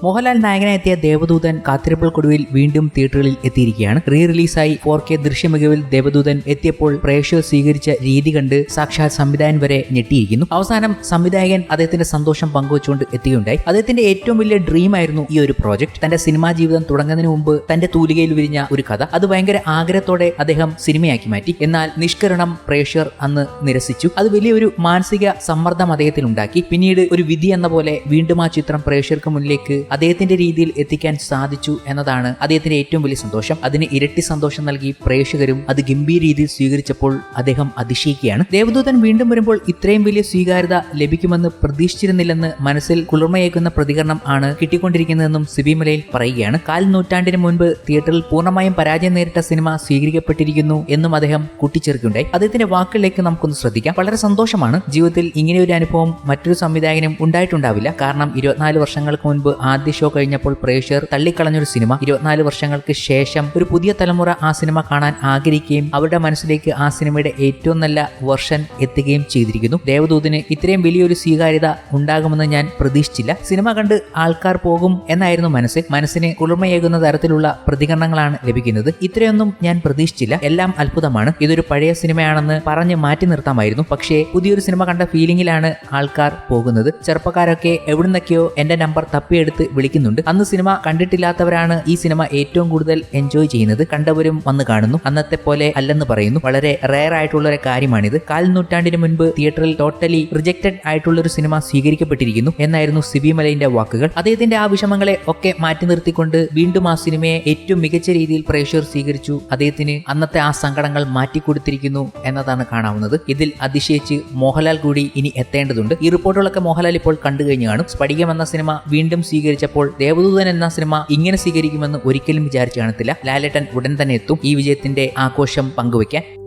മോഹൻലാൽ നായകനെത്തിയ ദേവദൂതൻ കാത്തിരിപ്പൾക്കൊടുവിൽ വീണ്ടും തിയേറ്ററുകളിൽ എത്തിയിരിക്കുകയാണ്. റീ റിലീസായി ഫോർ കെ ദൃശ്യമികവിൽ ദേവദൂതൻ എത്തിയപ്പോൾ പ്രേക്ഷകർ സ്വീകരിച്ച രീതി കണ്ട് സാക്ഷാൽ സംവിധായകൻ വരെ ഞെട്ടിയിരിക്കുന്നു. അവസാനം സംവിധായകൻ അദ്ദേഹത്തിന്റെ സന്തോഷം പങ്കുവച്ചുകൊണ്ട് എത്തുകയുണ്ടായി. അദ്ദേഹത്തിന്റെ ഏറ്റവും വലിയ ഡ്രീം ആയിരുന്നു ഈ ഒരു പ്രോജക്ട് തന്റെ സിനിമാ ജീവിതം തുടങ്ങുന്നതിന് മുമ്പ് തന്റെ തൂലികയിൽ വിരിഞ്ഞ ഒരു കഥ. അത് ഭയങ്കര ആഗ്രഹത്തോടെ അദ്ദേഹം സിനിമയാക്കി മാറ്റി. എന്നാൽ നിഷ്കരണം പ്രേക്ഷകർ അന്ന് നിരസിച്ചു. അത് വലിയൊരു മാനസിക സമ്മർദ്ദം അദ്ദേഹത്തിൽ ഉണ്ടാക്കി പിന്നീട് ഒരു വിധി എന്ന പോലെ വീണ്ടും ആ ചിത്രം പ്രേക്ഷകർക്ക് മുന്നിലേക്ക് അദ്ദേഹത്തിന്റെ രീതിയിൽ എത്തിക്കാൻ സാധിച്ചു എന്നതാണ് അദ്ദേഹത്തിന്റെ ഏറ്റവും വലിയ സന്തോഷം. അതിന് ഇരട്ടി സന്തോഷം നൽകി പ്രേക്ഷകരും അത് ഗംഭീര രീതിയിൽ സ്വീകരിച്ചപ്പോൾ അദ്ദേഹം അതിശയിക്കുകയാണ്. ദേവദൂതൻ വീണ്ടും വരുമ്പോൾ ഇത്രയും വലിയ സ്വീകാര്യത ലഭിക്കുമെന്ന് പ്രതീക്ഷിച്ചിരുന്നില്ലെന്ന് മനസ്സിൽ കുളിർമയേക്കുന്ന പ്രതികരണം ആണ് കിട്ടിക്കൊണ്ടിരിക്കുന്നതെന്നും സിബിമലയിൽ പറയുകയാണ്. കാൽ നൂറ്റാണ്ടിന് മുൻപ് തിയേറ്ററിൽ പൂർണമായും പരാജയം നേരിട്ട സിനിമ സ്വീകരിക്കപ്പെട്ടിരിക്കുന്നു എന്നും അദ്ദേഹം കൂട്ടിച്ചേർക്കുകയുണ്ടായി. അദ്ദേഹത്തിന്റെ വാക്കുകളിലേക്ക് നമുക്കൊന്ന് ശ്രദ്ധിക്കാം. വളരെ സന്തോഷമാണ്. ജീവിതത്തിൽ ഇങ്ങനെ ഒരു അനുഭവം മറ്റൊരു സംവിധായകനും ഉണ്ടായിട്ടുണ്ടാവില്ല. കാരണം ഇരുപത്തിനാല് വർഷങ്ങൾക്ക് മുൻപ് ആദ്യ ഷോ കഴിഞ്ഞപ്പോൾ പ്രേക്ഷകർ തള്ളിക്കളഞ്ഞൊരു സിനിമ ഇരുപത്തിനാല് വർഷങ്ങൾക്ക് ശേഷം ഒരു പുതിയ തലമുറ ആ സിനിമ കാണാൻ ആഗ്രഹിക്കുകയും അവരുടെ മനസ്സിലേക്ക് ആ സിനിമയുടെ ഏറ്റവും നല്ല വെർഷൻ എത്തുകയും ചെയ്തിരിക്കുന്നു. ദേവദൂതിന് ഇത്രയും വലിയൊരു സ്വീകാര്യത ഉണ്ടാകുമെന്ന് ഞാൻ പ്രതീക്ഷിച്ചില്ല. സിനിമ കണ്ട് ആൾക്കാർ പോകും എന്നായിരുന്നു മനസ്സിൽ മനസ്സിന് കുളിർമയേകുന്ന തരത്തിലുള്ള പ്രതികരണങ്ങളാണ് ലഭിക്കുന്നത്. ഇത്രയൊന്നും ഞാൻ പ്രതീക്ഷിച്ചില്ല. എല്ലാം അത്ഭുതമാണ്. ഇതൊരു പഴയ സിനിമയാണെന്ന് പറഞ്ഞ് മാറ്റി നിർത്താമായിരുന്നു. പക്ഷേ പുതിയൊരു സിനിമ കണ്ട ഫീലിംഗിലാണ് ആൾക്കാർ പോകുന്നത്. ചെറുപ്പക്കാരൊക്കെ എവിടുന്നൊക്കെയോ എന്റെ നമ്പർ തപ്പിയെടുത്ത് വിളിക്കുന്നുണ്ട്. അന്ന് സിനിമ കണ്ടിട്ടില്ലാത്തവരാണ് ഈ സിനിമ ഏറ്റവും കൂടുതൽ എൻജോയ് ചെയ്യുന്നത്. കണ്ടവരും വന്ന് കാണുന്നു. അന്നത്തെ പോലെ അല്ലെന്ന് പറയുന്നു. വളരെ റെയർ ആയിട്ടുള്ള ഒരു കാര്യമാണിത്. കാൽ നൂറ്റാണ്ടിന് മുൻപ് തിയേറ്ററിൽ ടോട്ടലി റിജക്റ്റഡ് ആയിട്ടുള്ള ഒരു സിനിമ സ്വീകരിക്കപ്പെട്ടിരിക്കുന്നു എന്നായിരുന്നു സിബി മലയിന്റെ വാക്കുകൾ. അദ്ദേഹത്തിന്റെ ആ വിഷമങ്ങളെ ഒക്കെ മാറ്റി നിർത്തിക്കൊണ്ട് വീണ്ടും ആ സിനിമയെ ഏറ്റവും മികച്ച രീതിയിൽ പ്രേക്ഷകർ സ്വീകരിച്ചു. അദ്ദേഹത്തിന് അന്നത്തെ ആ സങ്കടങ്ങൾ മാറ്റിക്കൊടുത്തിരിക്കുന്നു എന്നതാണ് കാണാവുന്നത്. ഇതിൽ അതിശയിച്ച് മോഹൻലാൽ കൂടി ഇനി എത്തേണ്ടതുണ്ട്. ഈ റിപ്പോർട്ടുകളൊക്കെ മോഹൻലാൽ ഇപ്പോൾ കണ്ടു കഴിഞ്ഞു കാണും. സ്പടികം എന്ന സിനിമ വീണ്ടും സ്വീകരിച്ചപ്പോൾ ദേവദൂതൻ എന്ന സിനിമ ഇങ്ങനെ സ്വീകരിക്കുമെന്ന് ഒരിക്കലും വിചാരിച്ചു കാണത്തില്ല. ലാലേട്ടൻ ഉടൻ തന്നെ എത്തും. ഈ വിജയത്തിന്റെ ആഘോഷം പങ്കുവയ്ക്കാൻ.